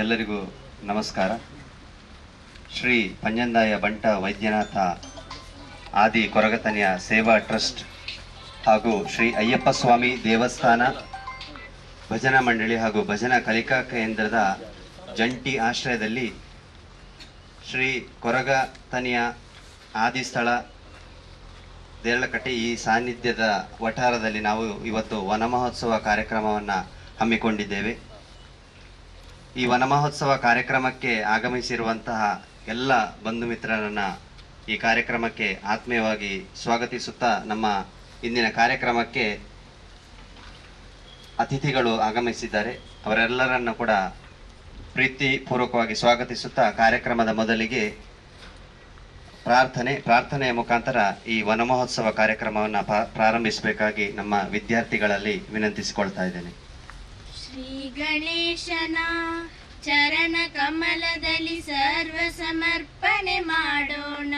ಎಲ್ಲರಿಗೂ ನಮಸ್ಕಾರ. ಶ್ರೀ ಪಂಜಂದಾಯ ಬಂಟ ವೈದ್ಯನಾಥ ಆದಿ ಕೊರಗತನೆಯ ಸೇವಾ ಟ್ರಸ್ಟ್ ಹಾಗೂ ಶ್ರೀ ಅಯ್ಯಪ್ಪ ಸ್ವಾಮಿ ದೇವಸ್ಥಾನ ಭಜನಾ ಮಂಡಳಿ ಹಾಗೂ ಭಜನಾ ಕಲಿಕಾ ಕೇಂದ್ರದ ಜಂಟಿ ಆಶ್ರಯದಲ್ಲಿ ಶ್ರೀ ಕೊರಗತನೆಯ ಆದಿ ಸ್ಥಳ ದೇರಳಕಟ್ಟೆ ಈ ಸಾನ್ನಿಧ್ಯದ ವಠಾರದಲ್ಲಿ ನಾವು ಇವತ್ತು ವನಮಹೋತ್ಸವ ಕಾರ್ಯಕ್ರಮವನ್ನು ಹಮ್ಮಿಕೊಂಡಿದ್ದೇವೆ. ಈ ವನಮಹೋತ್ಸವ ಕಾರ್ಯಕ್ರಮಕ್ಕೆ ಆಗಮಿಸಿರುವಂತಹ ಎಲ್ಲ ಬಂಧು ಮಿತ್ರರನ್ನು ಈ ಕಾರ್ಯಕ್ರಮಕ್ಕೆ ಆತ್ಮೀಯವಾಗಿ ಸ್ವಾಗತಿಸುತ್ತಾ ನಮ್ಮ ಇಂದಿನ ಕಾರ್ಯಕ್ರಮಕ್ಕೆ ಅತಿಥಿಗಳು ಆಗಮಿಸಿದ್ದಾರೆ. ಅವರೆಲ್ಲರನ್ನು ಕೂಡ ಪ್ರೀತಿಪೂರ್ವಕವಾಗಿ ಸ್ವಾಗತಿಸುತ್ತಾ ಕಾರ್ಯಕ್ರಮದ ಮೊದಲಿಗೆ ಪ್ರಾರ್ಥನೆ, ಪ್ರಾರ್ಥನೆಯ ಮುಖಾಂತರ ಈ ವನಮಹೋತ್ಸವ ಕಾರ್ಯಕ್ರಮವನ್ನು ಪ್ರಾರಂಭಿಸಬೇಕಾಗಿ ನಮ್ಮ ವಿದ್ಯಾರ್ಥಿಗಳಲ್ಲಿ ವಿನಂತಿಸಿಕೊಳ್ತಾ ಇದ್ದೇನೆ. ಶ್ರೀ ಗಣೇಶನ ಚರಣ ಕಮಲದಲ್ಲಿ ಸರ್ವ ಸಮರ್ಪಣೆ ಮಾಡೋಣ.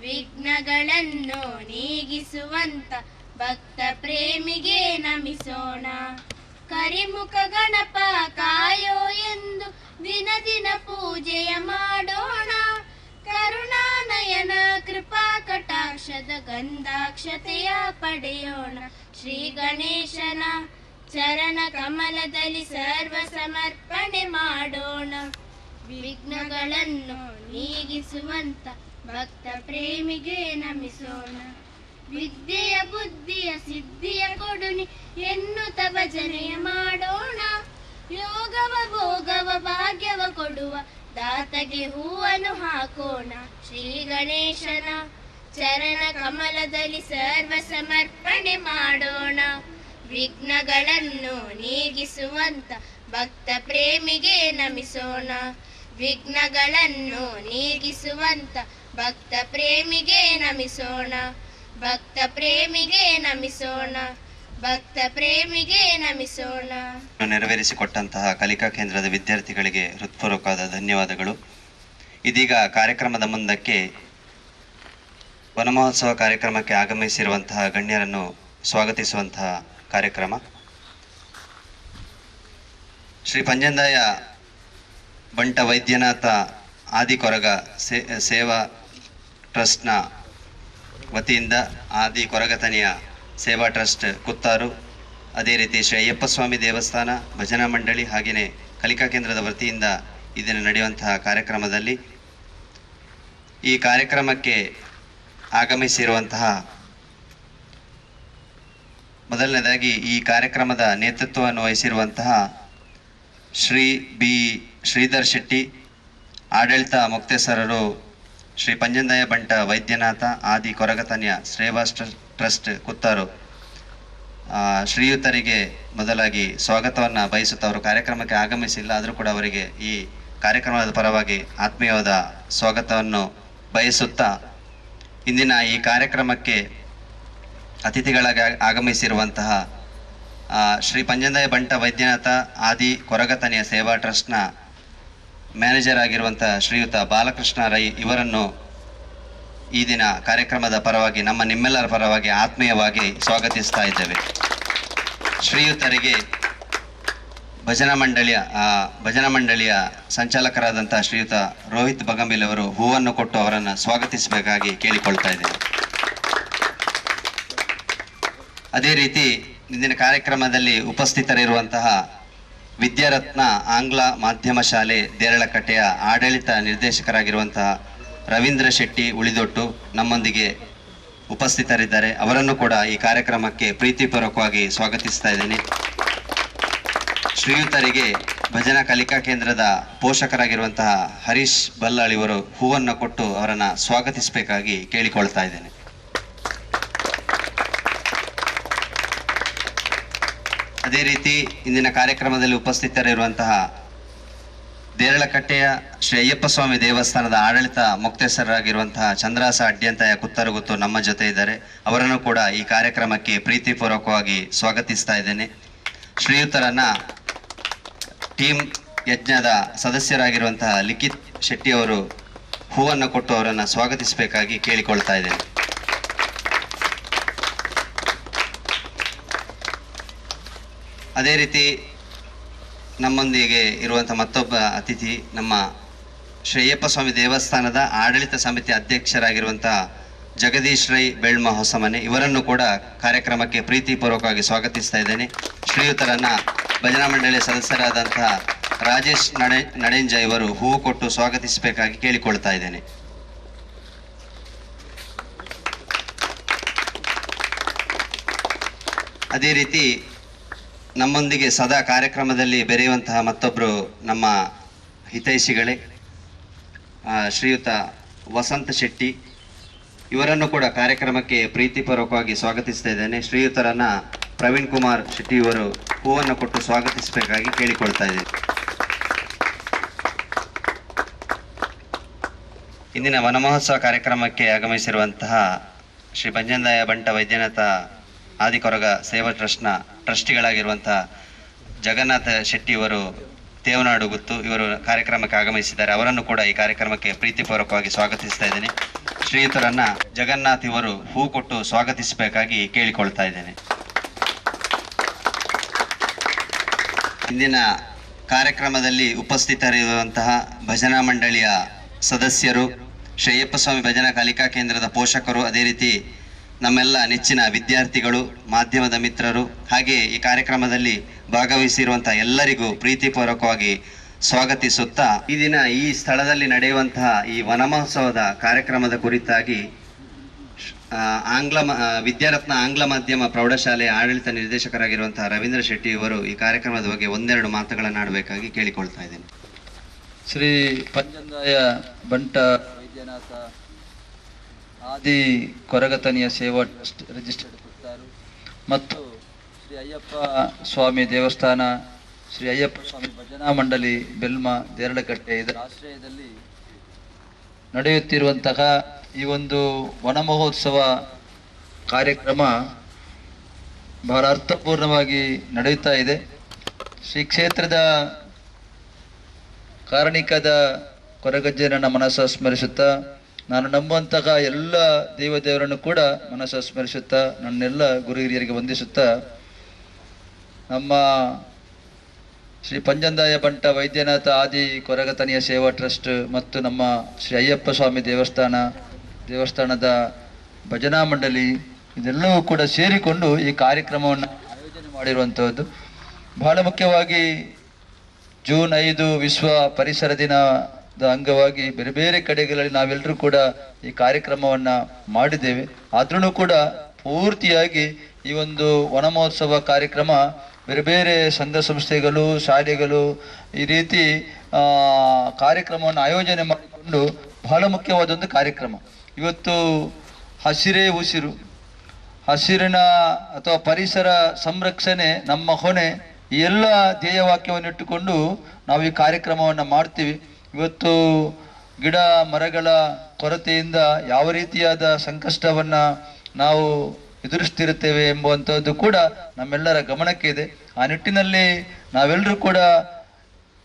ವಿಘ್ನಗಳನ್ನು ನೀಗಿಸುವಂತ ಭಕ್ತ ಪ್ರೇಮಿಗೆ ನಮಿಸೋಣ. ಕರಿಮುಖ ಗಣಪ ಕಾಯೋ ಎಂದು ದಿನ ದಿನ ಪೂಜೆಯ ಮಾಡೋಣ. ಕರುಣಾನಯನ ಕೃಪಾ ಕಟಾಕ್ಷದ ಗಂಧಾಕ್ಷತೆಯ ಪಡೆಯೋಣ. ಶ್ರೀ ಗಣೇಶನ ಚರಣ ಕಮಲದಲ್ಲಿ ಸರ್ವ ಸಮರ್ಪಣೆ ಮಾಡೋಣ. ವಿಘ್ನಗಳನ್ನು ನೀಗಿಸುವಂತ ಭಕ್ತ ಪ್ರೇಮಿಗೆ ನಮಿಸೋಣ. ವಿದ್ಯೆಯ ಬುದ್ಧಿಯ ಸಿದ್ಧಿಯ ಕೊಡುನಿ ಎನ್ನುತ್ತ ಭಜನೆಯ ಮಾಡೋಣ. ಯೋಗವ ಭೋಗವ ಭಾಗ್ಯವ ಕೊಡುವ ದಾತಗೆ ಹೂವನ್ನು ಹಾಕೋಣ. ಶ್ರೀ ಗಣೇಶನ ಚರಣ ಕಮಲದಲ್ಲಿ ಸರ್ವ ಸಮರ್ಪಣೆ ಮಾಡೋಣ. ವಿಘ್ನಗಳನ್ನು ನೀಗಿಸುವಂತ ಭಕ್ತ ಪ್ರೇಮಿಗೆ ನಮಿಸೋಣ. ವಿಘ್ನಗಳನ್ನು ನೀಗಿಸುವಂತ ಭಕ್ತ ಪ್ರೇಮಿಗೆ ನಮಿಸೋಣ. ಭಕ್ತ ಪ್ರೇಮಿಗೆ ನಮಿಸೋಣ. ಭಕ್ತ ಪ್ರೇಮಿಗೆ ನಮಿಸೋಣ. ನೆರವೇರಿಸಿಕೊಟ್ಟಂತಹ ಕಲಿಕಾ ಕೇಂದ್ರದ ವಿದ್ಯಾರ್ಥಿಗಳಿಗೆ ಹೃತ್ಪೂರ್ವಕವಾದ ಧನ್ಯವಾದಗಳು. ಇದೀಗ ಕಾರ್ಯಕ್ರಮದ ಮುಂದಕ್ಕೆ ವನಮಹೋತ್ಸವ ಕಾರ್ಯಕ್ರಮಕ್ಕೆ ಆಗಮಿಸಿರುವಂತಹ ಗಣ್ಯರನ್ನು ಸ್ವಾಗತಿಸುವಂತಹ ಕಾರ್ಯಕ್ರಮ. ಶ್ರೀ ಪಂಜಂದಾಯ ಬಂಟ ವೈದ್ಯನಾಥ ಆದಿಕೊರಗ ಸೇ, ಸೇವಾ ಟ್ರಸ್ಟ್ನ ವತಿಯಿಂದ ಆದಿ ಕೊರಗತನೆಯ ಸೇವಾ ಟ್ರಸ್ಟ್ ಕುತ್ತಾರು. ಅದೇ ರೀತಿ ಶ್ರೀ ಅಯ್ಯಪ್ಪ ಸ್ವಾಮಿ ದೇವಸ್ಥಾನ, ಭಜನಾ ಮಂಡಳಿ ಹಾಗೆಯೇ ಕಲಿಕಾ ಕೇಂದ್ರದ ವತಿಯಿಂದ ಇದನ್ನು ನಡೆಯುವಂತಹ ಕಾರ್ಯಕ್ರಮದಲ್ಲಿ ಈ ಕಾರ್ಯಕ್ರಮಕ್ಕೆ ಆಗಮಿಸಿರುವಂತಹ ಮೊದಲನೇದಾಗಿ ಈ ಕಾರ್ಯಕ್ರಮದ ನೇತೃತ್ವವನ್ನು ವಹಿಸಿರುವಂತಹ ಶ್ರೀ ಬಿ ಶ್ರೀಧರ್ ಶೆಟ್ಟಿ, ಆಡಳಿತ ಮುಕ್ತೇಸರರು ಶ್ರೀ ಪಂಜಂದಾಯ ಬಂಟ ವೈದ್ಯನಾಥ, ಆದಿ ಕೊರಗತನ್ಯ ಶ್ರೇವಾಸ್ ಟ್ರಸ್ಟ್ ಕುತ್ತಾರು. ಶ್ರೀಯುತರಿಗೆ ಮೊದಲಾಗಿ ಸ್ವಾಗತವನ್ನು ಬಯಸುತ್ತಾ ಅವರು ಕಾರ್ಯಕ್ರಮಕ್ಕೆ ಆಗಮಿಸಿಲ್ಲ, ಆದರೂ ಕೂಡ ಅವರಿಗೆ ಈ ಕಾರ್ಯಕ್ರಮದ ಪರವಾಗಿ ಆತ್ಮೀಯವಾದ ಸ್ವಾಗತವನ್ನು ಬಯಸುತ್ತಾ ಇಂದಿನ ಈ ಕಾರ್ಯಕ್ರಮಕ್ಕೆ ಅತಿಥಿಗಳಾಗಿ ಆಗಮಿಸಿರುವಂತಹ ಶ್ರೀ ಪಂಜಂದಾಯ ಬಂಟ ವೈದ್ಯನಾಥ ಆದಿ ಕೊರಗತನೆಯ ಸೇವಾ ಟ್ರಸ್ಟ್ನ ಮ್ಯಾನೇಜರ್ ಆಗಿರುವಂತಹ ಶ್ರೀಯುತ ಬಾಲಕೃಷ್ಣ ರೈ ಇವರನ್ನು ಈ ದಿನ ಕಾರ್ಯಕ್ರಮದ ಪರವಾಗಿ, ನಮ್ಮ ನಿಮ್ಮೆಲ್ಲರ ಪರವಾಗಿ ಆತ್ಮೀಯವಾಗಿ ಸ್ವಾಗತಿಸ್ತಾ ಇದ್ದೇವೆ. ಶ್ರೀಯುತರಿಗೆ ಭಜನಾ ಮಂಡಳಿಯ ಭಜನಾ ಮಂಡಳಿಯ ಸಂಚಾಲಕರಾದಂತಹ ಶ್ರೀಯುತ ರೋಹಿತ್ ಬಗಂಬಿಲ್ ಅವರು ಹೂವನ್ನು ಕೊಟ್ಟು ಅವರನ್ನು ಸ್ವಾಗತಿಸಬೇಕಾಗಿ ಕೇಳಿಕೊಳ್ತಾ ಇದ್ದೇನೆ. ಅದೇ ರೀತಿ ಇಂದಿನ ಕಾರ್ಯಕ್ರಮದಲ್ಲಿ ಉಪಸ್ಥಿತರಿರುವಂತಹ ವಿದ್ಯಾರತ್ನ ಆಂಗ್ಲ ಮಾಧ್ಯಮ ಶಾಲೆ ದೇರಳಕಟ್ಟೆಯ ಆಡಳಿತ ನಿರ್ದೇಶಕರಾಗಿರುವಂತಹ ರವೀಂದ್ರ ಶೆಟ್ಟಿ ಉಳಿದೊಟ್ಟು ನಮ್ಮೊಂದಿಗೆ ಉಪಸ್ಥಿತರಿದ್ದಾರೆ. ಅವರನ್ನು ಕೂಡ ಈ ಕಾರ್ಯಕ್ರಮಕ್ಕೆ ಪ್ರೀತಿಪೂರ್ವಕವಾಗಿ ಸ್ವಾಗತಿಸ್ತಾ ಇದ್ದೇನೆ. ಶ್ರೀಯುತರಿಗೆ ಭಜನಾ ಕಲಿಕಾ ಕೇಂದ್ರದ ಪೋಷಕರಾಗಿರುವಂತಹ ಹರೀಶ್ ಬಲ್ಲಾಳಿ ಇವರು ಹೂವನ್ನು ಕೊಟ್ಟು ಅವರನ್ನು ಸ್ವಾಗತಿಸಬೇಕಾಗಿ ಕೇಳಿಕೊಳ್ತಾ ಇದ್ದೇನೆ. ಅದೇ ರೀತಿ ಇಂದಿನ ಕಾರ್ಯಕ್ರಮದಲ್ಲಿ ಉಪಸ್ಥಿತರಿರುವಂತಹ ದೇರಳಕಟ್ಟೆಯ ಶ್ರೀ ಅಯ್ಯಪ್ಪ ಸ್ವಾಮಿ ದೇವಸ್ಥಾನದ ಆಡಳಿತ ಮುಕ್ತೇಸರಾಗಿರುವಂತಹ ಚಂದ್ರಾಸ ಅಡ್ಯಂತಾಯ ಕುತ್ತರಗುತ್ತು ನಮ್ಮ ಜೊತೆ ಇದ್ದಾರೆ. ಅವರನ್ನು ಕೂಡ ಈ ಕಾರ್ಯಕ್ರಮಕ್ಕೆ ಪ್ರೀತಿಪೂರ್ವಕವಾಗಿ ಸ್ವಾಗತಿಸ್ತಾ ಇದ್ದೇನೆ. ಶ್ರೀಯುತರನ್ನ ಟೀಮ್ ಯಜ್ಞದ ಸದಸ್ಯರಾಗಿರುವಂತಹ ಲಿಖಿತ್ ಶೆಟ್ಟಿ ಅವರು ಹೂವನ್ನು ಕೊಟ್ಟು ಅವರನ್ನು ಸ್ವಾಗತಿಸಬೇಕಾಗಿ ಕೇಳಿಕೊಳ್ತಾ ಇದ್ದೇನೆ. ಅದೇ ರೀತಿ ನಮ್ಮೊಂದಿಗೆ ಇರುವಂಥ ಮತ್ತೊಬ್ಬ ಅತಿಥಿ, ನಮ್ಮ ಶ್ರೇಯಪ್ಪ ಸ್ವಾಮಿ ದೇವಸ್ಥಾನದ ಆಡಳಿತ ಸಮಿತಿ ಅಧ್ಯಕ್ಷರಾಗಿರುವಂಥ ಜಗದೀಶ್ ರೈ ಬೆಳ್ಮ ಹೊಸಮನೆ, ಇವರನ್ನು ಕೂಡ ಕಾರ್ಯಕ್ರಮಕ್ಕೆ ಪ್ರೀತಿಪೂರ್ವಕವಾಗಿ ಸ್ವಾಗತಿಸ್ತಾ ಇದ್ದೇನೆ. ಶ್ರೀಯುತರನ್ನ ಭಜನಾ ಮಂಡಳಿಯ ಸದಸ್ಯರಾದಂಥ ರಾಜೇಶ್ ನಡೆ, ನಡೆಂಜ ಇವರು ಹೂವು ಕೊಟ್ಟು ಸ್ವಾಗತಿಸಬೇಕಾಗಿ ಕೇಳಿಕೊಳ್ತಾ ಇದ್ದೇನೆ. ಅದೇ ರೀತಿ ನಮ್ಮೊಂದಿಗೆ ಸದಾ ಕಾರ್ಯಕ್ರಮದಲ್ಲಿ ಬೆರೆಯುವಂತಹ ಮತ್ತೊಬ್ಬರು ನಮ್ಮ ಹಿತೈಷಿಗಳೇ. ಶ್ರೀಯುತ ವಸಂತ ಶೆಟ್ಟಿ. ಇವರನ್ನು ಕೂಡ ಕಾರ್ಯಕ್ರಮಕ್ಕೆ ಪ್ರೀತಿಪೂರ್ವಕವಾಗಿ ಸ್ವಾಗತಿಸ್ತಾ ಇದ್ದೇನೆ. ಶ್ರೀಯುತರನ್ನ ಪ್ರವೀಣ್ ಕುಮಾರ್ ಶೆಟ್ಟಿ ಇವರು ಹೂವನ್ನು ಕೊಟ್ಟು ಸ್ವಾಗತಿಸಬೇಕಾಗಿ ಕೇಳಿಕೊಳ್ತಾ ಇದ್ದೀನಿ. ಇಂದಿನ ವನಮಹೋತ್ಸವ ಕಾರ್ಯಕ್ರಮಕ್ಕೆ ಆಗಮಿಸಿರುವಂತಹ ಶ್ರೀ ಪಂಜಂದಾಯ ಬಂಟ ವೈದ್ಯನಾಥ ಆದಿಕೊರಗ ಸೇವಾ ಟ್ರಸ್ಟ್ನ ಟ್ರಸ್ಟಿಗಳಾಗಿರುವಂತಹ ಜಗನ್ನಾಥ ಶೆಟ್ಟಿ ಇವರು ದೇವನಾಡು ಗುತ್ತು ಇವರು ಕಾರ್ಯಕ್ರಮಕ್ಕೆ ಆಗಮಿಸಿದ್ದಾರೆ. ಅವರನ್ನು ಕೂಡ ಈ ಕಾರ್ಯಕ್ರಮಕ್ಕೆ ಪ್ರೀತಿಪೂರ್ವಕವಾಗಿ ಸ್ವಾಗತಿಸ್ತಾ ಇದ್ದೇನೆ. ಶ್ರೀಯುತರನ್ನ ಜಗನ್ನಾಥ್ ಇವರು ಹೂ ಕೊಟ್ಟು ಸ್ವಾಗತಿಸಬೇಕಾಗಿ ಕೇಳಿಕೊಳ್ತಾ ಇದ್ದೇನೆ. ಇಂದಿನ ಕಾರ್ಯಕ್ರಮದಲ್ಲಿ ಉಪಸ್ಥಿತರಿರುವಂತಹ ಭಜನಾ ಮಂಡಳಿಯ ಸದಸ್ಯರು ಶ್ರೇಯಪ್ಪ ಸ್ವಾಮಿ ಭಜನಾ ಕಲಿಕಾ ಕೇಂದ್ರದ ಪೋಷಕರು, ಅದೇ ರೀತಿ ನಮ್ಮೆಲ್ಲ ನೆಚ್ಚಿನ ವಿದ್ಯಾರ್ಥಿಗಳು, ಮಾಧ್ಯಮದ ಮಿತ್ರರು ಹಾಗೆ ಈ ಕಾರ್ಯಕ್ರಮದಲ್ಲಿ ಭಾಗವಹಿಸಿರುವಂತಹ ಎಲ್ಲರಿಗೂ ಪ್ರೀತಿಪೂರ್ವಕವಾಗಿ ಸ್ವಾಗತಿಸುತ್ತಾ ಈ ದಿನ ಈ ಸ್ಥಳದಲ್ಲಿ ನಡೆಯುವಂತಹ ಈ ವನಮಹೋತ್ಸವದ ಕಾರ್ಯಕ್ರಮದ ಕುರಿತಾಗಿ ಆಂಗ್ಲ ವಿದ್ಯಾರತ್ನ ಆಂಗ್ಲ ಮಾಧ್ಯಮ ಪ್ರೌಢಶಾಲೆಯ ಆಡಳಿತ ನಿರ್ದೇಶಕರಾಗಿರುವಂತಹ ರವೀಂದ್ರ ಶೆಟ್ಟಿ ಇವರು ಈ ಕಾರ್ಯಕ್ರಮದ ಬಗ್ಗೆ ಒಂದೆರಡು ಮಾತುಗಳನ್ನು ಆಡಬೇಕಾಗಿ ಕೇಳಿಕೊಳ್ತಾ ಇದ್ದೇನೆ. ಶ್ರೀ ಪಂಜಂದಾಯ ಬಂಟ ವೈದ್ಯನಾಥ ಆದಿ ಕೊರಗತನಿಯ ಸೇವಾ ಟ್ರಸ್ಟ್ ರಿಜಿಸ್ಟರ್ಡ್ ಕೊಡ್ತಾರು. ಮತ್ತು ಶ್ರೀ ಅಯ್ಯಪ್ಪ ಸ್ವಾಮಿ ದೇವಸ್ಥಾನ, ಶ್ರೀ ಅಯ್ಯಪ್ಪ ಸ್ವಾಮಿ ಭಜನಾ ಮಂಡಳಿ, ಬೆಲ್ಮ, ದೇರಳಕಟ್ಟೆ ಇದರ ಆಶ್ರಯದಲ್ಲಿ ನಡೆಯುತ್ತಿರುವಂತಹ ಈ ಒಂದು ವನ ಮಹೋತ್ಸವ ಕಾರ್ಯಕ್ರಮ ಬಹಳ ಅರ್ಥಪೂರ್ಣವಾಗಿ ನಡೆಯುತ್ತಾ ಇದೆ. ಶ್ರೀ ಕ್ಷೇತ್ರದ ಕಾರಣಿಕದ ಕೊರಗಜ್ಜನ ಮನಸ್ಸ ಸ್ಮರಿಸುತ್ತಾ ನಾನು ನಂಬುವಂತಹ ಎಲ್ಲ ದೇವದೇವರನ್ನು ಕೂಡ ಮನಸ್ಸು ಸ್ಮರಿಸುತ್ತಾ, ನನ್ನೆಲ್ಲ ಗುರು ಹಿರಿಯರಿಗೆ ವಂದಿಸುತ್ತಾ, ನಮ್ಮ ಶ್ರೀ ಪಂಜಂದಾಯ ಬಂಟ ವೈದ್ಯನಾಥ ಆದಿ ಕೊರಗತನಿಯ ಸೇವಾ ಟ್ರಸ್ಟ್ ಮತ್ತು ನಮ್ಮ ಶ್ರೀ ಅಯ್ಯಪ್ಪ ಸ್ವಾಮಿ ದೇವಸ್ಥಾನ, ದೇವಸ್ಥಾನದ ಭಜನಾ ಮಂಡಳಿ, ಇದೆಲ್ಲವೂ ಕೂಡ ಸೇರಿಕೊಂಡು ಈ ಕಾರ್ಯಕ್ರಮವನ್ನು ಆಯೋಜನೆ ಮಾಡಿರುವಂಥದ್ದು ಬಹಳ ಮುಖ್ಯವಾಗಿ ಜೂನ್ ಐದು ವಿಶ್ವ ಪರಿಸರ ದಿನದ ಅಂಗವಾಗಿ ಬೇರೆ ಬೇರೆ ಕಡೆಗಳಲ್ಲಿ ನಾವೆಲ್ಲರೂ ಕೂಡ ಈ ಕಾರ್ಯಕ್ರಮವನ್ನ ಮಾಡಿದ್ದೇವೆ. ಆದ್ರೂ ಕೂಡ ಪೂರ್ತಿಯಾಗಿ ಈ ಒಂದು ವನ ಮಹೋತ್ಸವ ಕಾರ್ಯಕ್ರಮ ಬೇರೆ ಬೇರೆ ಸಂಘ ಸಂಸ್ಥೆಗಳು, ಶಾಲೆಗಳು ಈ ರೀತಿ ಕಾರ್ಯಕ್ರಮವನ್ನು ಆಯೋಜನೆ ಮಾಡಿಕೊಂಡು ಬಹಳ ಮುಖ್ಯವಾದೊಂದು ಕಾರ್ಯಕ್ರಮ. ಇವತ್ತು ಹಸಿರೇ ಉಸಿರು, ಹಸಿರಿನ ಅಥವಾ ಪರಿಸರ ಸಂರಕ್ಷಣೆ ನಮ್ಮ ಹೊಣೆ, ಈ ಎಲ್ಲ ಧ್ಯೇಯವಾಕ್ಯವನ್ನು ಇಟ್ಟುಕೊಂಡು ನಾವು ಈ ಕಾರ್ಯಕ್ರಮವನ್ನು ಮಾಡ್ತೀವಿ. ಇವತ್ತು ಗಿಡ, ಮರಗಳ ಕೊರತೆಯಿಂದ ಯಾವ ರೀತಿಯಾದ ಸಂಕಷ್ಟವನ್ನ ನಾವು ಎದುರಿಸ್ತಿರುತ್ತೇವೆ ಎಂಬುವಂಥದ್ದು ಕೂಡ ನಮ್ಮೆಲ್ಲರ ಗಮನಕ್ಕೆ ಇದೆ. ಆ ನಿಟ್ಟಿನಲ್ಲಿ ನಾವೆಲ್ಲರೂ ಕೂಡ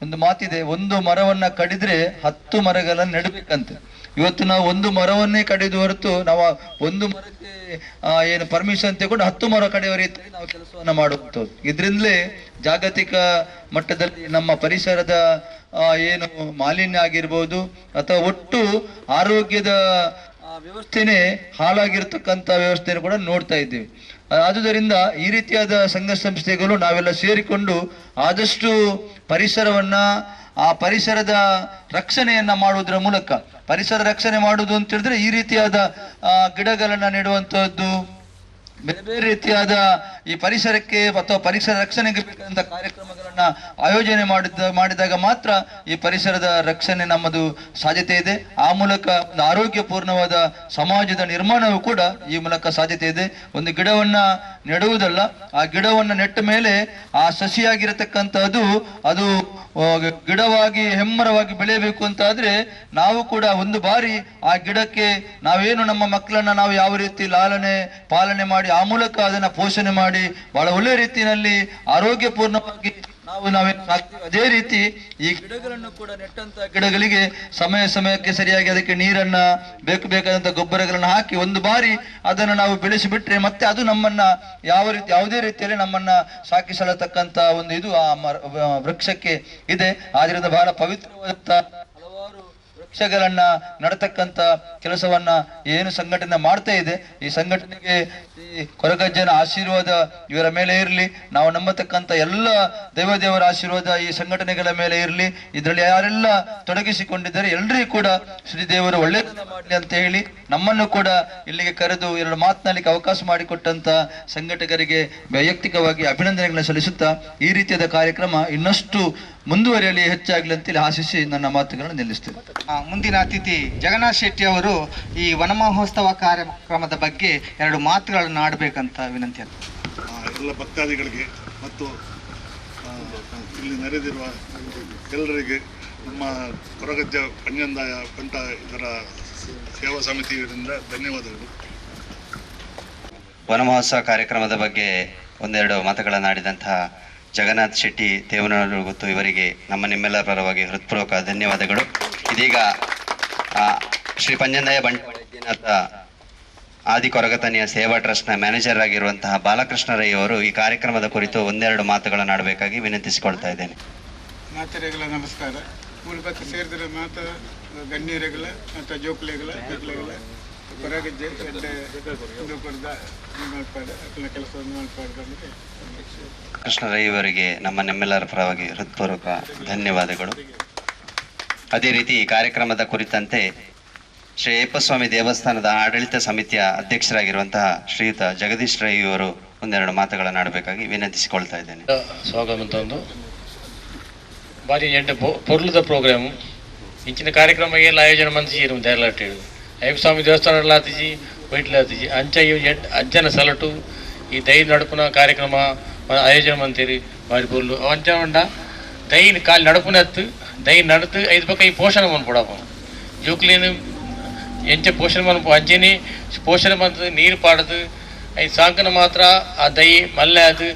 ಒಂದು ಮಾತಿದೆ, ಒಂದು ಮರವನ್ನು ಕಡಿದ್ರೆ ಹತ್ತು ಮರಗಳನ್ನು ನೆಡಬೇಕಂತೆ. ಇವತ್ತು ನಾವು ಒಂದು ಮರವನ್ನೇ ಕಡಿದು ಹೊರತು ನಾವು ಒಂದು ಮರಕ್ಕೆ ಏನು ಪರ್ಮಿಷನ್ ತಗೊಂಡು ಹತ್ತು ಮರ ಕಡೆಯುವ ರೀತಿಯಲ್ಲಿ ನಾವು ಕೆಲಸವನ್ನು ಮಾಡುವಂಥದ್ದು. ಇದರಿಂದಲೇ ಜಾಗತಿಕ ಮಟ್ಟದಲ್ಲಿ ನಮ್ಮ ಪರಿಸರದ ಏನು ಮಾಲಿನ್ಯ ಆಗಿರ್ಬೋದು ಅಥವಾ ಒಟ್ಟು ಆರೋಗ್ಯದ ವ್ಯವಸ್ಥೆನೇ ಹಾಳಾಗಿರ್ತಕ್ಕಂಥ ವ್ಯವಸ್ಥೆಯನ್ನು ಕೂಡ ನೋಡ್ತಾ ಇದ್ದೀವಿ. ಆದುದರಿಂದ ಈ ರೀತಿಯಾದ ಸಂಘ ಸಂಸ್ಥೆಗಳು ನಾವೆಲ್ಲ ಸೇರಿಕೊಂಡು ಆದಷ್ಟು ಪರಿಸರವನ್ನ, ಆ ಪರಿಸರದ ರಕ್ಷಣೆಯನ್ನು ಮಾಡುವುದರ ಮೂಲಕ ಪರಿಸರ ರಕ್ಷಣೆ ಮಾಡುವುದು ಅಂತ ಹೇಳಿದ್ರೆ ಈ ರೀತಿಯಾದ ಗಿಡಗಳನ್ನು ನೆಡುವಂತಹದ್ದು ಬೇರೆ ಬೇರೆ ರೀತಿಯಾದ ಈ ಪರಿಸರಕ್ಕೆ ಅಥವಾ ಪರಿಸರ ರಕ್ಷಣೆಗೆ ಬೇಕಾದಂತಹ ಕಾರ್ಯಕ್ರಮಗಳನ್ನ ಆಯೋಜನೆ ಮಾಡಿದ ಮಾಡಿದಾಗ ಮಾತ್ರ ಈ ಪರಿಸರದ ರಕ್ಷಣೆ ನಮ್ಮದು ಸಾಧ್ಯತೆ ಇದೆ. ಆ ಮೂಲಕ ಒಂದು ಆರೋಗ್ಯಪೂರ್ಣವಾದ ಸಮಾಜದ ನಿರ್ಮಾಣವೂ ಕೂಡ ಈ ಮೂಲಕ ಸಾಧ್ಯತೆ ಇದೆ. ಒಂದು ಗಿಡವನ್ನ ನೆಡುವುದಲ್ಲ, ಆ ಗಿಡವನ್ನ ನೆಟ್ಟ ಮೇಲೆ ಆ ಸಸಿಯಾಗಿರತಕ್ಕಂಥದ್ದು ಅದು ಗಿಡವಾಗಿ ಹೆಮ್ಮರವಾಗಿ ಬೆಳೆಯಬೇಕು ಅಂತ ಆದ್ರೆ ನಾವು ಕೂಡ ಒಂದು ಬಾರಿ ಆ ಗಿಡಕ್ಕೆ ನಾವೇನು ನಮ್ಮ ಮಕ್ಕಳನ್ನ ನಾವು ಯಾವ ರೀತಿ ಲಾಲನೆ, ಪಾಲನೆ ಮಾಡಿ ಆ ಮೂಲಕ ಅದನ್ನ ಪೋಷಣೆ ಮಾಡಿ ಬಹಳ ಒಳ್ಳೆ ರೀತಿಯಲ್ಲಿ ಆರೋಗ್ಯಪೂರ್ಣವಾಗಿ ನಾವು ನಾವೇನು ಸಾಕ್ತೀವಿ ಅದೇ ರೀತಿ ಈ ಗಿಡಗಳನ್ನು ಕೂಡ ನೆಟ್ಟಂತ ಗಿಡಗಳಿಗೆ ಸಮಯ ಸಮಯಕ್ಕೆ ಸರಿಯಾಗಿ ಅದಕ್ಕೆ ನೀರನ್ನ, ಬೇಕು ಬೇಕಾದಂತ ಗೊಬ್ಬರಗಳನ್ನು ಹಾಕಿ ಒಂದು ಬಾರಿ ಅದನ್ನು ನಾವು ಬೆಳೆಸಿಬಿಟ್ರೆ ಮತ್ತೆ ಅದು ನಮ್ಮನ್ನ ಯಾವ ರೀತಿ, ಯಾವುದೇ ರೀತಿಯಲ್ಲಿ ನಮ್ಮನ್ನ ಸಾಕಿಸಲತಕ್ಕಂತ ಒಂದು ಇದು ಆ ವೃಕ್ಷಕ್ಕೆ ಇದೆ. ಆದ್ರಿಂದ ಬಹಳ ಪವಿತ್ರವಾದಂತ ವೃಕ್ಷಗಳನ್ನ, ನಡತಕ್ಕಂತ ಕೆಲಸವನ್ನ ಏನು ಸಂಘಟನೆ ಮಾಡ್ತಾ ಇದೆ. ಈ ಸಂಘಟನೆಗೆ ಕೊರಗಜ್ಜನ ಆಶೀರ್ವಾದ ಇವರ ಮೇಲೆ ಇರಲಿ. ನಾವು ನಂಬತಕ್ಕಂಥ ಎಲ್ಲ ದೇವದೇವರ ಆಶೀರ್ವಾದ ಈ ಸಂಘಟನೆಗಳ ಮೇಲೆ ಇರಲಿ. ಇದರಲ್ಲಿ ಯಾರೆಲ್ಲ ತೊಡಗಿಸಿಕೊಂಡಿದ್ದಾರೆ ಎಲ್ಲರಿಗೂ ಕೂಡ ಶ್ರೀದೇವರು ಒಳ್ಳೆಯದನ್ನ ಮಾಡಲಿ ಅಂತ ಹೇಳಿ ನಮ್ಮನ್ನು ಕೂಡ ಇಲ್ಲಿಗೆ ಕರೆದು ಎರಡು ಮಾತನಾಡಲಿಕ್ಕೆ ಅವಕಾಶ ಮಾಡಿಕೊಟ್ಟಂತ ಸಂಘಟಕರಿಗೆ ವೈಯಕ್ತಿಕವಾಗಿ ಅಭಿನಂದನೆಗಳನ್ನು ಸಲ್ಲಿಸುತ್ತಾ ಈ ರೀತಿಯಾದ ಕಾರ್ಯಕ್ರಮ ಇನ್ನಷ್ಟು ಮುಂದುವರಿಯಲಿ ಹೆಚ್ಚಾಗಲಿ ಅಂತೇಳಿ ಆಶಿಸಿ ನನ್ನ ಮಾತುಗಳನ್ನು ನಿಲ್ಲಿಸ್ತೇನೆ. ಮುಂದಿನ ಅತಿಥಿ ಜಗನ್ನಾಥ್ ಶೆಟ್ಟಿ ಅವರು ಈ ವನಮಹೋತ್ಸವ ಕಾರ್ಯಕ್ರಮದ ಬಗ್ಗೆ ಎರಡು ಮಾತುಗಳನ್ನು ಆಡಬೇಕಂತ ವಿನಂತಿ ಅಂತ ಎಲ್ಲ ಭಕ್ತಾದಿಗಳಿಗೆ ಮತ್ತು ಇಲ್ಲಿ ನೆರೆದಿರುವ ಎಲ್ಲರಿಗೆ ನಮ್ಮ ಕೊರಗಜ್ಜ ಪಂಜಂದಾಯ ಪಂಟ ಇದರ ಸೇವಾ ಸಮಿತಿಯಿಂದ ಧನ್ಯವಾದಗಳು. ವನಮಹೋತ್ಸವ ಕಾರ್ಯಕ್ರಮದ ಬಗ್ಗೆ ಒಂದೆರಡು ಮಾತುಗಳನ್ನಾಡಿದಂತಹ ಜಗನ್ನಾಥ್ ಶೆಟ್ಟಿ ದೇವನೂರು ಗೊತ್ತು ಇವರಿಗೆ ನಮ್ಮ ನಿಮ್ಮೆಲ್ಲರ ಪರವಾಗಿ ಹೃತ್ಪೂರ್ವಕ ಧನ್ಯವಾದಗಳು. ಇದೀಗ ಶ್ರೀ ಪಂಜಂದಯ್ಯ ಬಂಟ ಆದಿ ಕೊರಗತನಿಯ ಸೇವಾ ಟ್ರಸ್ಟ್ನ ಮ್ಯಾನೇಜರ್ ಆಗಿರುವಂತಹ ಬಾಲಕೃಷ್ಣ ರೈ ಅವರು ಈ ಕಾರ್ಯಕ್ರಮದ ಕುರಿತು ಒಂದೆರಡು ಮಾತುಗಳನ್ನು ಆಡಬೇಕಾಗಿ ವಿನಂತಿಸಿಕೊಳ್ತಾ ಇದ್ದೇನೆ. ಮಾತರೆಗಳ ನಮಸ್ಕಾರ. ಮೂಲಭೂತ ಸೇರಿದ್ರೆ ಮಾತ ಗಣ್ಯರೆಗಳ ಮತ್ತು ಜೋಕ್ಲೆಗಳ ಜೋಕ್ಲೆಗಳ ಹೊರಗಜ್ಜೆ ಎಡ್ಡೆ ಇದು ಕೊಡ್ದ ಮಾಡ್ಪಾಡು ಕೆಲಸವನ್ನು ಕೃಷ್ಣ ರೈ ಅವರಿಗೆ ನಮ್ಮ ನೆಮ್ಮೆಲ್ಲರ ಪರವಾಗಿ ಹೃತ್ಪೂರ್ವಕ ಧನ್ಯವಾದಗಳು. ಅದೇ ರೀತಿ ಈ ಕಾರ್ಯಕ್ರಮದ ಕುರಿತಂತೆ ಶ್ರೀ ಏಪಸ್ವಾಮಿ ದೇವಸ್ಥಾನದ ಆಡಳಿತ ಸಮಿತಿಯ ಅಧ್ಯಕ್ಷರಾಗಿರುವಂತಹ ಶ್ರೀಯುತ ಜಗದೀಶ್ ರೈ ಇವರು ಒಂದೆರಡು ಮಾತುಗಳನ್ನು ಆಡಬೇಕಾಗಿ ವಿನಂತಿಸಿಕೊಳ್ತಾ ಇದ್ದೇನೆ. ಸ್ವಾಗತ ಒಂದು. ಬಾರಿ ಎಂಟು ಪೊರ್ಲದ ಪ್ರೋಗ್ರಾಮ್ ಇಂಚಿನ ಕಾರ್ಯಕ್ರಮ ಎಲ್ಲ ಆಯೋಜನೆ ಮನಸ್ಸಿರು ದೇರಲಾಟ ಅಯ್ಯಪ್ಪಸ್ವಾಮಿ ದೇವಸ್ಥಾನ ಆತಿಜಿ ಬೈಟ್ಲಾತಿಜಿ ಅಂಚ ಅಜ್ಜನ ಸಲಟು, ಈ ದೈ ನಡುಪುನ ಕಾರ್ಯಕ್ರಮ ಆಯೋಜನೆ ಮಂತೀರಿ ಬಾರಿ ಪೊರ್ಲು. ಅಂಚ ಉಂಡ ದೈ ಕಾಲು ನಡುಪುನತ್ತು ದೈ ನಡತು ಐದು ಪಕ್ಕ ಈ ಪೋಷಣ ಮನ್ಪಡಪ್ಪ ಜೋಕ್ಲೇನು ಎಂಚ ಪೋಷಣೆ ಮನ್ಪು ಅಂಚೆನೆ ಪೋಷಣೆ ಮಂತ್ ನೀರು ಪಾಡದು, ಐ ಸಾಂಕನ ಮಾತ್ರ, ಆ ದೈ ಮಲ್ಲೆ ಅದು,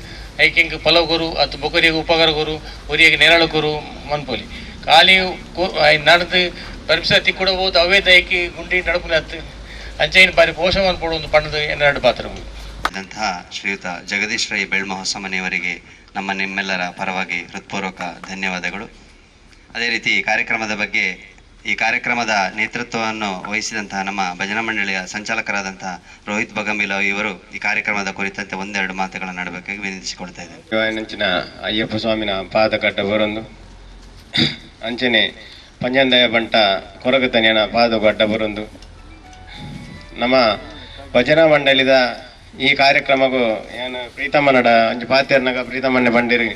ಐಕಿಂಗ್ ಪಲವ್ ಕೊರು ಅತ್ತು ಬೊಕರಿಗೆ ಗುರು ಒರಿಯಗೆ ನೆರಳು ಗುರು ಮನ್ಪೋಲಿ ಖಾಲಿ ನಡೆದು ಪರಿಸರ ಕೂಡ ಹೋದು ಅವೇ ದೈಕಿ ಗುಂಡಿ ನಡುಪುನ ಹತ್ತು. ಅಂಚೈನ ಬಾರಿ ಪೋಷಣೆ ಮನ್ಪೋಡು ಒಂದು ಪಣ್ಣದು ಎರಡು ಪಾತ್ರ ಇದ್ದಂತಹ ಶ್ರೀಯುತ ಜಗದೀಶ್ ರೈ ಬೆಳ್ಮ ಹೊಸಮನೆಯವರಿಗೆ ನಮ್ಮ ನಿಮ್ಮೆಲ್ಲರ ಪರವಾಗಿ ಹೃತ್ಪೂರ್ವಕ ಧನ್ಯವಾದಗಳು. ಅದೇ ರೀತಿ ಕಾರ್ಯಕ್ರಮದ ಬಗ್ಗೆ ಈ ಕಾರ್ಯಕ್ರಮದ ನೇತೃತ್ವವನ್ನು ವಹಿಸಿದಂತಹ ನಮ್ಮ ಭಜನಾ ಮಂಡಳಿಯ ಸಂಚಾಲಕರಾದಂತಹ ರೋಹಿತ್ ಬಗಮಿಲ ಇವರು ಈ ಕಾರ್ಯಕ್ರಮದ ಕುರಿತಂತೆ ಒಂದೆರಡು ಮಾತುಗಳನ್ನಾಡಬೇಕಾಗಿ ವಿನಂತಿಸಿಕೊಳ್ತಾ ಇದ್ದೇನೆ. ಅಯ್ಯಪ್ಪ ಸ್ವಾಮಿನ ಪಾದಕಟ್ಟ ಬರೊಂದು. ಅಂಚನೆ ಪಂಜಂದಯ ಬಂಟ ಕೊರಗತನಿಯನ ಪಾದಗಟ್ಟ ಬರೊಂದು. ನಮ್ಮ ಭಜನಾ ಮಂಡಳಿದ ಈ ಕಾರ್ಯಕ್ರಮಗೂ ಏನು ಪ್ರೀತಮ್ಮನಡ ಅಂಚು ಪಾತ್ಯರ್ನಾಗ ಪ್ರೀತಮ್ಮನೆ ಬಂಡಿರಿ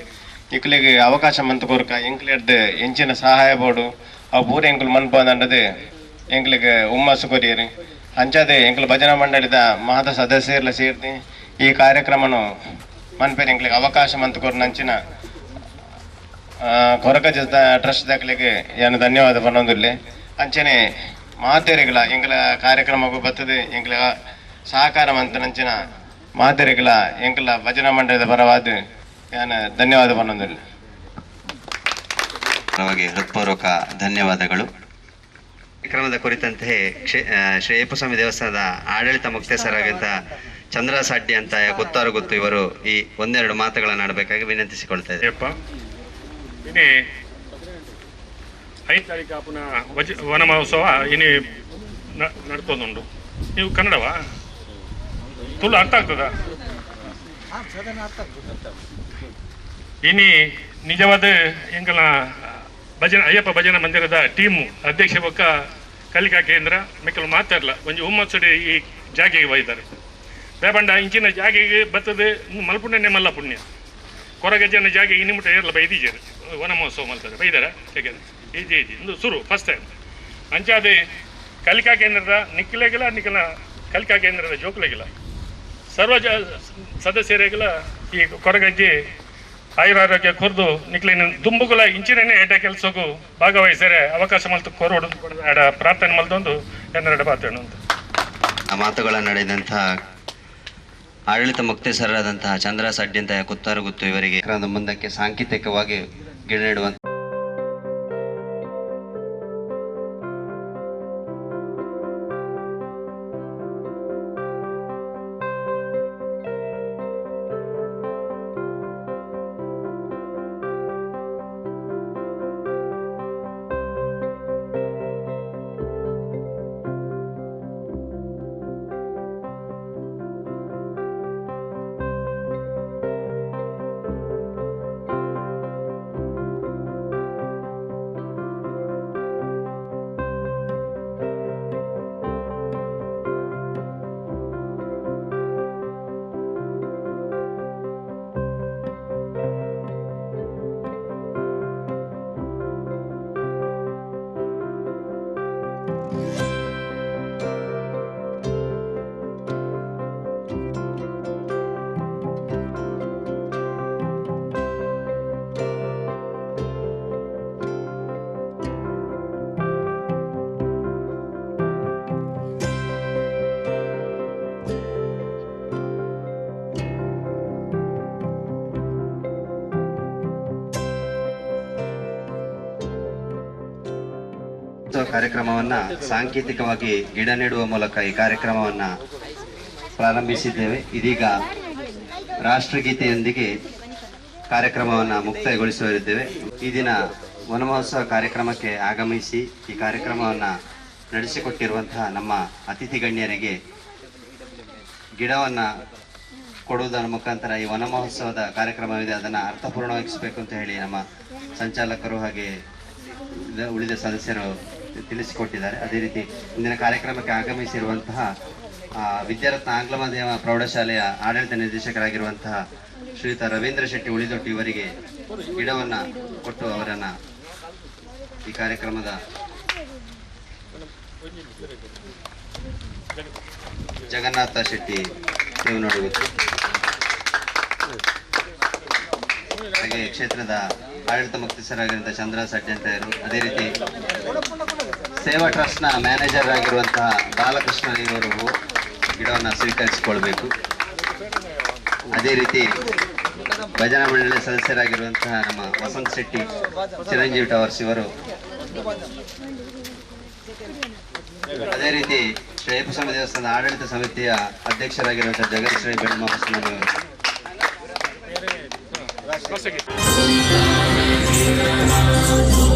ಇಕ್ಲಿಗೆ ಅವಕಾಶ ಮಂತು ಕೊರಕ ಎಂಕ್ಲೆಡ್ ಎಂಚಿನ ಸಹಾಯ ಬೋಡು. ಅವು ಪೂರ ಎಂಕ್ಲು ಮನ್ಪಂದದು ಎಂಕ್ಲಿಗೆ ಹುಮ್ಮಸ್ಸು ಕೊರಿಯರಿ. ಅಂಚದೆ ಎಂಕ್ಲು ಭಜನಾ ಮಂಡಳಿದ ಮಹದ ಸದಸ್ಯರ್ಲ ಸೇರ್ತಿ ಈ ಕಾರ್ಯಕ್ರಮನು ಮನ್ಪೇರಿ ಎಂಕ್ಲಿಗೆ ಅವಕಾಶ ಮಂತು ಕೊರ್ ನಂಚಿನ ಕೊರಕಜ ಟ್ರಸ್ಟ್ ದಾಖಲೆಗೆ ಏನು ಧನ್ಯವಾದ ಪನ್ನೊಂದುಲ್ಲೆ ಅಂಚನೆ ಮಾತೆರೆಗಳ ಎಂಕ್ಲ ಕಾರ್ಯಕ್ರಮಕ್ಕೂ ಬರ್ತದೆ ಎಂಗ್ಲ ಸಹಕಾರ ಮಂತ ನಂಚಿನ ಮಾತೆರೆಗಳ ಎಂಕ್ಲ ಭಜನಾ ಮಂಡಳದ ಪರವಾದ ಏನು ಧನ್ಯವಾದ ಪನ್ನೊಂದುಲ್ಲೆ ಪರವಾಗಿ ಹೃತ್ಪೂರ್ವಕ ಧನ್ಯವಾದಗಳು. ಕಾರ್ಯಕ್ರಮದ ಕುರಿತಂತೆ ಶ್ರೀ ಏಪುಸ್ವಾಮಿ ಸ್ವಾಮಿ ದೇವಸ್ಥಾನದ ಆಡಳಿತ ಮುಕ್ತೇಸರಾಗಿದ್ದ ಚಂದ್ರ ಸಾಡ್ಡಿ ಅಂತ ಗೊತ್ತಾರು ಗೊತ್ತು ಇವರು ಈ ಒಂದೆರಡು ಮಾತುಗಳನ್ನಾಡಬೇಕಾಗಿ ವಿನಂತಿಸಿಕೊಳ್ತಾ ಇದ್ದಾರೆ. ಅಪ್ಪ ಇನಿ ಐದು ತಾರೀಕು ಆಪನ ವಜ ವನ ಮಹೋತ್ಸವ ಇನಿ ನ- ನಡ್ತೊಂದುಂಡು ನೀವು ಕನ್ನಡವಾ? ತುಳು ಅರ್ಥ ಆಗ್ತದ? ಇನಿ ನಿಜವಾದ ಎಂಕಲ ಭಜನ, ಅಯ್ಯಪ್ಪ ಭಜನಾ ಮಂದಿರದ ಟೀಮು ಅಧ್ಯಕ್ಷ ಬೊಕ್ಕ ಕಲಿಕಾ ಕೇಂದ್ರ. ಮಿಕ್ಕಲು ಮಾತಾಡಲ್ಲ ಒಂದು ಹುಮ್ಮಸ್ಸಡಿ ಈ ಜಾಗೆಗೆ ಒಯ್ದಾರೆ ಬೇಬಂಡ ಇಂಚಿನ ಜಾಗೆಗೆ ಬತ್ತದೆ ಮಲ್ಪುಣ್ಯನೇ ಮಲ್ಲ ಪುಣ್ಯ ಕೊರಗಜ್ಜನ ಜಾಗೆಗೆ ಮುಟ್ಟ ಏರ್ಲ ಬೈದಿದ್ದಾರೆ ವನ ಮಹೋತ್ಸವ ಮಲ್ತಾರೆ ಬೈದಾರ? ಹೇಗೆ ಈಜಿ ಈಜಿ. ಒಂದು ಸುರು ಫಸ್ಟ್ ಟೈಮ್ ಅಂಚಾದೆ ಕಲಿಕಾ ಕೇಂದ್ರದ ನಿಕ್ಕಲೆಗಿಲ್ಲ ನಿಕ್ಕಲ ಕಲಿಕಾ ಕೇಂದ್ರದ ಜೋಕ್ಲೆಗಿಲ್ಲ. ಸರ್ವ ಜ, ಸದಸ್ಯರಿಗೆಲ್ಲ ಈ ಕೊರಗಜ್ಜಿ ಆಯುರಾರೋಗ್ಯ ಕುರಿದು ನಿಕ್ಲಿನ ದುಂಬುಗುಲ ಇಂಚಿನೇ ಎಡ್ಡ ಕೆಲಸಕ್ಕೂ ಭಾಗವಹಿಸಿದರೆ ಅವಕಾಶ ಮಲ್ತು ಕೊರೋಡು ಎಡ ಪ್ರಾರ್ಥನೆ ಮಲ್ತೊಂದು ಎನ್ನೆರಡು ಪಾತ್ರೆ ಅಂತ ಆ ಮಾತುಗಳನ್ನಾಡಿದಂತಹ ಆಡಳಿತ ಮುಕ್ತೇಸರಾದಂತಹ ಚಂದ್ರ ಸಡ್ಡಿಂತಹ ಕುತ್ತಾರು ಗುತ್ತು ಇವರಿಗೆ. ಮುಂದಕ್ಕೆ ಸಾಂಕೇತಿಕವಾಗಿ ಗಿಡ ನೆಡುವಂತ ಕಾರ್ಯಕ್ರಮವನ್ನ ಸಾಂಕೇತಿಕವಾಗಿ ಗಿಡ ನೆಡುವ ಮೂಲಕ ಈ ಕಾರ್ಯಕ್ರಮವನ್ನ ಪ್ರಾರಂಭಿಸಿದ್ದೇವೆ. ಇದೀಗ ರಾಷ್ಟ್ರಗೀತೆಯೊಂದಿಗೆ ಕಾರ್ಯಕ್ರಮವನ್ನ ಮುಕ್ತಾಯಗೊಳಿಸಲಿದ್ದೇವೆ ಈ ದಿನ ವನಮಹೋತ್ಸವ ಕಾರ್ಯಕ್ರಮಕ್ಕೆ ಆಗಮಿಸಿ ಈ ಕಾರ್ಯಕ್ರಮವನ್ನ ನಡೆಸಿಕೊಟ್ಟಿರುವಂತಹ ನಮ್ಮ ಅತಿಥಿ ಗಣ್ಯರಿಗೆ ಗಿಡವನ್ನ ಕೊಡುವುದರ ಮುಖಾಂತರ ಈ ವನ ಮಹೋತ್ಸವದ ಕಾರ್ಯಕ್ರಮವಿದೆ. ಅದನ್ನು ಅರ್ಥಪೂರ್ಣವಾಗಿಸಬೇಕು ಅಂತ ಹೇಳಿ ನಮ್ಮ ಸಂಚಾಲಕರು ಹಾಗೆ ಉಳಿದ- ಉಳಿದ ಸದಸ್ಯರು ತಿಳಿಸಿಕೊಟ್ಟಿದ್ದಾರೆ. ಅದೇ ರೀತಿ ಇಂದಿನ ಕಾರ್ಯಕ್ರಮಕ್ಕೆ ಆಗಮಿಸಿರುವಂತಹ ವಿದ್ಯಾರತ್ನ ಆಂಗ್ಲ ಮಾಧ್ಯಮ ಪ್ರೌಢಶಾಲೆಯ ಆಡಳಿತ ನಿರ್ದೇಶಕರಾಗಿರುವಂತಹ ಶ್ರೀಯುತ ರವೀಂದ್ರ ಶೆಟ್ಟಿ ಉಳಿದೊಟ್ಟು ಇವರಿಗೆ ಗಿಡವನ್ನ ಕೊಟ್ಟು ಅವರನ್ನ ಈ ಕಾರ್ಯಕ್ರಮದ ಜಗನ್ನಾಥ ಶೆಟ್ಟಿ ನೀವು ನೋಡಬೇಕು ಹಾಗೆ ಕ್ಷೇತ್ರದ ಆಡಳಿತ ಮುಕ್ತಿಸರಾಗಿರುವಂತಹ ಚಂದ್ರ ಸಡ್ಜಂತರು ಅದೇ ರೀತಿ ಸೇವಾ ಟ್ರಸ್ಟ್ನ ಮ್ಯಾನೇಜರ್ ಆಗಿರುವಂತಹ ಬಾಲಕೃಷ್ಣ ಇವರು ಗಿಡವನ್ನು ಸ್ವೀಕರಿಸಿಕೊಳ್ಬೇಕು. ಅದೇ ರೀತಿ ಭಜನಾ ಮಂಡಳಿ ಸದಸ್ಯರಾಗಿರುವಂತಹ ನಮ್ಮ ವಸಂತ್ ಶೆಟ್ಟಿ, ಚಿರಂಜೀವಿ ಟವರ್ಸ್ ಇವರು. ಅದೇ ರೀತಿ ಶ್ರೀ ಅಯ್ಯಪ್ಪ ದೇವಸ್ಥಾನದ ಆಡಳಿತ ಸಮಿತಿಯ ಅಧ್ಯಕ್ಷರಾಗಿರುವಂತಹ ಜಗತ್ ಶ್ರೀ ಅವರು Amen.